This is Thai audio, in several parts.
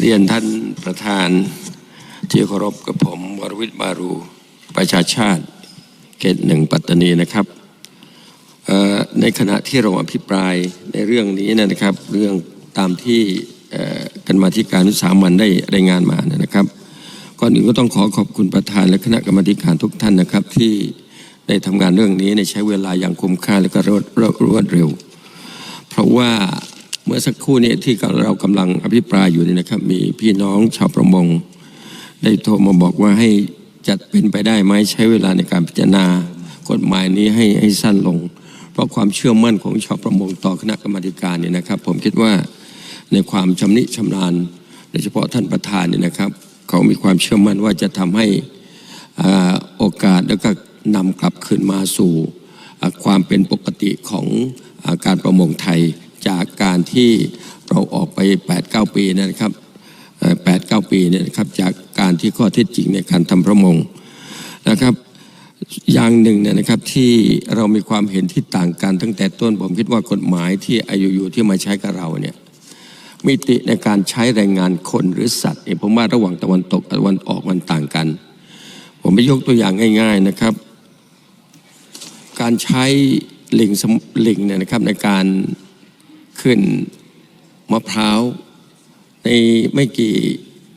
เรียนท่านประธานที่เคารพกับผมวรวิทย์บารูประชาชาติ เขตหนึ่งปัตตานีนะครับในขณะที่เราอภิปรายในเรื่องนี้นะครับ เรื่องตามที่กันมาธิการวิสามันได้รายงานมานะครับก่อนอื่นก็ต้องขอขอบคุณประธานและคณะกรรมธิการทุกท่านนะครับ ที่ได้ทำงานเรื่องนี้ในใช้เวลาอย่างคุ้มค่าและก็รวดรวดรวดเร็ว เพราะว่า เมื่อสักครู่นี้ที่เรากำลังอภิปรายอยู่นี่นะครับ มีพี่น้องชาวประมง ได้โทรมาบอกว่าให้จัดเป็นไปได้ไหมใช้เวลาในการพิจารณากฎหมายนี้ให้ให้สั้นลง เพราะความเชื่อมั่นของชาวประมงต่อคณะกรรมการเนี่ยนะครับ ผมคิดว่าในความชำนิชำนาญโดยเฉพาะท่านประธานเนี่ยนะครับ เขามีความเชื่อมั่นว่าจะทำให้อาโอกาสแล้วก็นำกลับคืนมาสู่ความเป็นปกติของอการประมงไทย จากการที่เราออกไป 8-9 ปีนะครับแปดเก้าปีเนี่ยครับจากการที่ข้อเท็จจริงในการทำประมงนะครับอย่างหนึ่งเนี่ยนะครับที่เรามีความเห็นที่ต่างกันตั้งแต่ต้น ผมคิดว่ากฎหมายที่อายุอยู่ที่มาใช้กับเราเนี่ยมิติในการใช้แรงงานคนหรือสัตว์เนี่ยผมว่าระหว่างตะวันตกตะวันออกมันต่างกัน ผมไปยกตัวอย่างง่าย ๆนะครับ การใช้ลิงสำลิงเนี่ยนะครับในการ ขึ้นมะพร้าวในไม่กี่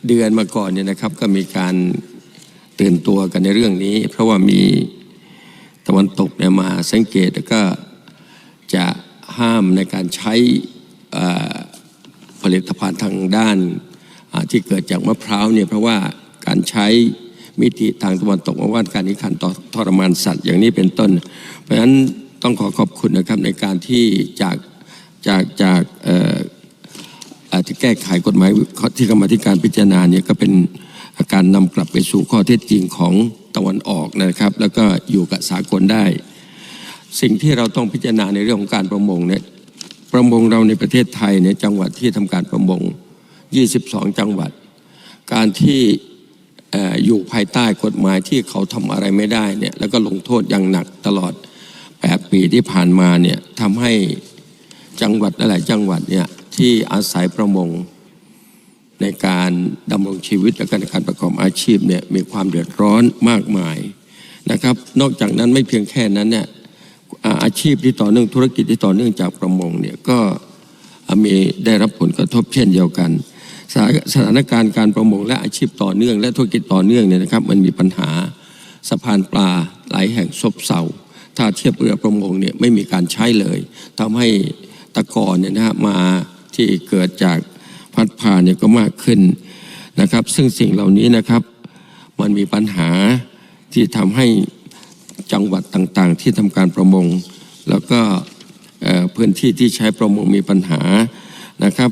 เดือนมาก่อนเนี่ยนะครับ ก็มีการตื่นตัวกันในเรื่องนี้ เพราะว่ามีตะวันตกเนี่ยมาสังเกตแล้วก็จะห้ามในการใช้ผลิตภัณฑ์ทางด้านที่เกิดจากมะพร้าวเนี่ยเพราะว่าการใช้มิติทางตะวันตกมาว่าการนิคันต่อทรมานสัตว์อย่างนี้เป็นต้น เพราะฉะนั้นต้องขอขอบคุณนะครับในการที่จาก จากจากอาจจะแก้ไขกฎหมายที่กรรมธิการพิจารณาเนี่ยก็เป็นการนำกลับไปสู่ข้อเท็จจริงของตะวันออกนะครับ แล้วก็อยู่กับสากลได้ สิ่งที่เราต้องพิจารณาในเรื่องของการประมงเนี่ยประมงเราในประเทศไทยเนี่ยจังหวัดที่ทำการประมง 22 จังหวัด การที่อยู่ภายใต้กฎหมายที่เขาทำอะไรไม่ได้เนี่ยแล้วก็ลงโทษอย่างหนักตลอด 8 ปีที่ผ่านมาเนี่ยทำให้ จังหวัดหลายจังหวัดเนี่ยที่อาศัยประมงในการดำรงชีวิตและก็ในการประกอบอาชีพเนี่ยมีความเดือดร้อนมากมายนะครับ นอกจากนั้นไม่เพียงแค่นั้นเนี่ยอาอาชีพที่ต่อเนื่องธุรกิจที่ต่อเนื่องจากประมงเนี่ยก็มีได้รับผลกระทบเช่นเดียวกันสถานสถานการณ์การประมงและอาชีพต่อเนื่อง และธุรกิจต่อเนื่องเนี่ยนะครับ มันมีปัญหาสะพานปลาหลายแห่งซบเซาถ้าเทียบเรือประมงเนี่ยไม่มีการใช้เลยทำให้ ตะกอนเนี่ยนะฮะมาที่เกิดจากพัดพาเนี่ยก็มากขึ้นนะครับ ซึ่งสิ่งเหล่านี้นะครับมันมีปัญหาที่ทำให้จังหวัดต่างๆ ที่ทำการประมง แล้วก็พื้นที่ที่ใช้ประมงมีปัญหานะครับ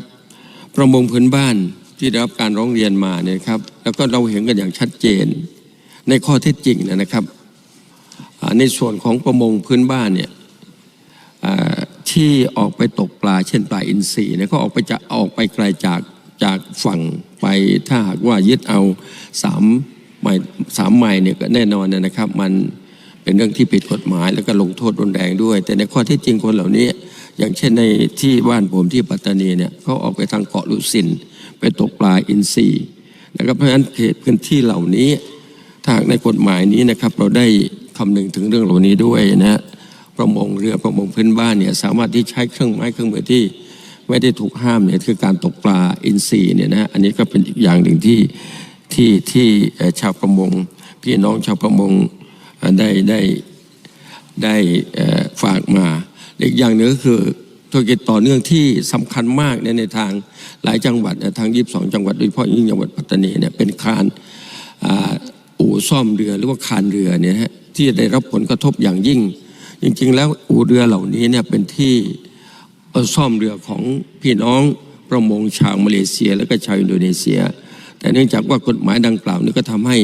ประมงพื้นบ้านที่ได้รับการร้องเรียนมาเนี่ยครับ แล้วก็เราเห็นกันอย่างชัดเจน ในข้อเท็จจริงนะครับในส่วนของประมงพื้นบ้านเนี่ย ที่ออกไปตกปลาเช่นปลาอินทรีเนี่ยก็ออกไปจะออกไปไกลจากจากฝั่งไปถ้าหากว่ายึดเอาสามไมล์สามไมล์เนี่ยก็แน่นอนนะครับ มันเป็นเรื่องที่ผิดกฎหมายแล้วก็ลงโทษรุนแรงด้วย แต่ในข้อท็จจริงคนเหล่านี้ อย่างเช่นในที่บ้านผมที่ปัตตานีเนี่ยเขาออกไปทางเกาะลุสินไปตกปลาอินทรีนะครับเพราะฉะนั้นเขตพื้นที่เหล่านี้ถ้าหากในกฎหมายนี้นะครับเราได้คำนึงถึงเรื่องเหล่านี้ด้วยนะฮะ ประมงเรือประมงพื้นบ้านเนี่ยสามารถที่ใช้เครื่องไม้เครื่องมือที่ไม่ได้ถูกห้ามเนี่ยคือการตกปลาอินทรีย์เนี่ยนะอันนี้ก็เป็นอีกอย่างหนึ่งที่ที่ที่ชาวประมง พี่น้องชาวประมงได้ได้ได้ฝากมาอีกอย่างหนึ่งก็คือธุรกิจต่อเนื่องที่สำคัญมากเนี่ยในทางหลายจังหวัดทาง22จังหวัดโดยเฉพาะยิ่งจังหวัดปัตตานีเนี่ยเป็นคานอ,อู่ซ่อมเรือหรือว่าคานเรือเนี่ยฮะที่ได้รับผลกระทบอย่างยิ่ง จริง ๆ แล้วอู่เรือเหล่านี้เนี่ยเป็นที่ซ่อมเรือของพี่น้องประมงชาวมาเลเซีย และก็ชาวอินโดนีเซีย แต่เนื่องจากว่ากฎหมายดังกล่าวนี้ก็ทำให้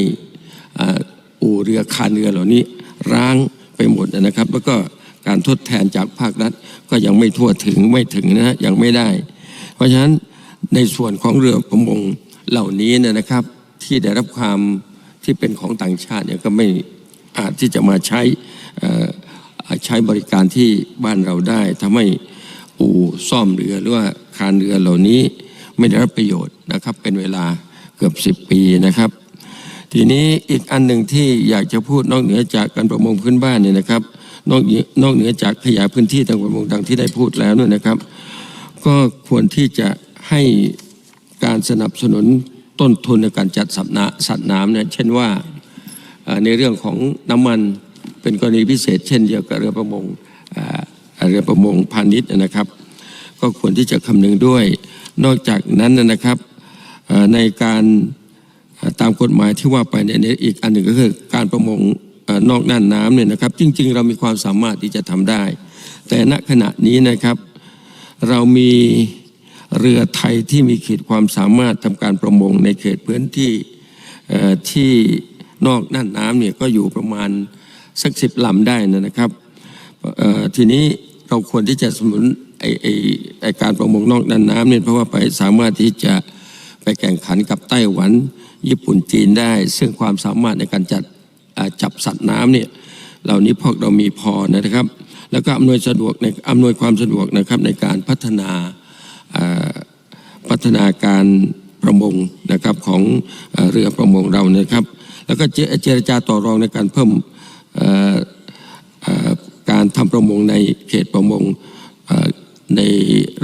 อู่เรือคานเรือเหล่านี้ร้างไปหมดนะครับ แล้วก็การทดแทนจากภาครัฐก็ยังไม่ทั่วถึงไม่ถึงนะฮะยังไม่ได้ เพราะฉะนั้นในส่วนของเรือประมงเหล่านี้เนยนะครับ ที่ได้รับความที่เป็นของต่างชาติเนี่ยก็ไม่อาจที่จะมาใช้ ใช้บริการที่บ้านเราได้ทำให้อู่ซ่อมเรือหรือว่าคานเรือเหล่านี้ไม่ได้รับประโยชน์นะครับ เป็นเวลาเกือบ 10 ปีนะครับ ทีนี้อีกอันหนึ่งที่อยากจะพูดนอกเหนือจากการประมงพื้นบ้านเนี่ยนะครับ นอกเหนือกเหนือจากขยายพื้นที่ทางประมงดังที่ได้พูดแล้วเนี่ยนะครับ ก็ควรที่จะให้การสนับสนุนต้นทุนในการจัดสัตว์น้ำเนี่ยเช่นว่าในเรื่องของน้ำมัน เป็นกรณีพิเศษ เช่นเดียวกับเรือประมงเรือประมงพาณิชย์นะครับ ก็ควรที่จะคำนึงด้วย นอกจากนั้นนะครับในการตามกฎหมายที่ว่าไปเนี่ยในอีกอันหนึ่งก็คือการประมงนอกน่านน้ำเนี่ยนะครับ จริง ๆ เรามีความสามารถที่จะทำได้ แต่ณขณะนี้นะครับ เรามีเรือไทยที่มีขีดความสามารถทำการประมงในเขตพื้นที่ที่นอกน่านน้ำเนี่ยก็อยู่ประมาณ สักสิบลำได้นะครับทีนี้เราควรที่จะสนับสนุนไอไอไอการประมงนอกน่านน้ำเนี่ยเพราะว่าไปสามารถที่จะไปแข่งขันกับไต้หวัน ญี่ปุ่นจีนได้ ซึ่งความสามารถในการจัดจับสัตว์น้ำเนี่ยเหล่านี้พวกเรามีพอนะครับ แล้วก็อำนวยสะดวกในอำนวยความสะดวกนะครับในการพัฒนาพัฒนาการประมงนะครับของเอ่อเรือประมงเรานะครับ แล้วก็เจเจรจาต่อรองในการเพิ่ม การทำประมงในเขตประมงใน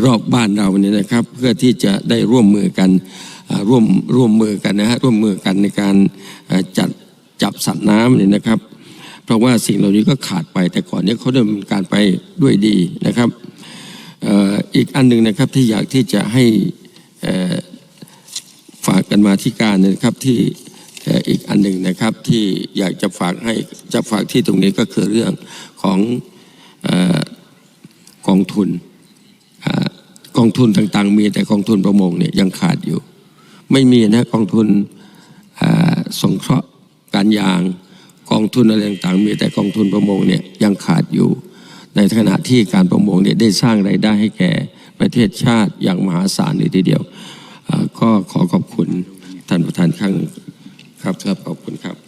รอบบ้านเราเนี่ยนะครับ เพื่อที่จะได้ร่วมมือกันร่วมร่วมมือกันนะฮะร่วมมือกันในการจัดจับสัตว์น้ำเนี่ยนะครับ เพราะว่าสิ่งเหล่านี้ก็ขาดไปแต่ก่อนเนี้เขาดำเนินการไปด้วยดีนะครับอีกอันหนึ่งนะครับที่อยากที่จะให้ฝากกันมาที่การนะครับที่ อ่ออีกอันหนึ่งนะครับที่อยากจะฝากให้จะฝากที่ตรงนี้ก็คือเรื่องของอกองทุนอกองทุนต่างๆ มีแต่กองทุนประมงเนี่ยยังขาดอยู่ ไม่มีนะกองทุนอ่าสงเคราะห์การยางกองทุนอะไรต่างๆ มีแต่กองทุนประมงเนี่ยยังขาดอยู่ ในขณะที่การประมงเนี่ยได้สร้างรายได้ให้แก่ประเทศชาติอย่างมหาศาลเลยทีเดียวก็ขอขอบคุณท่านประธานครั้ง ครับครับขอบคุณครับ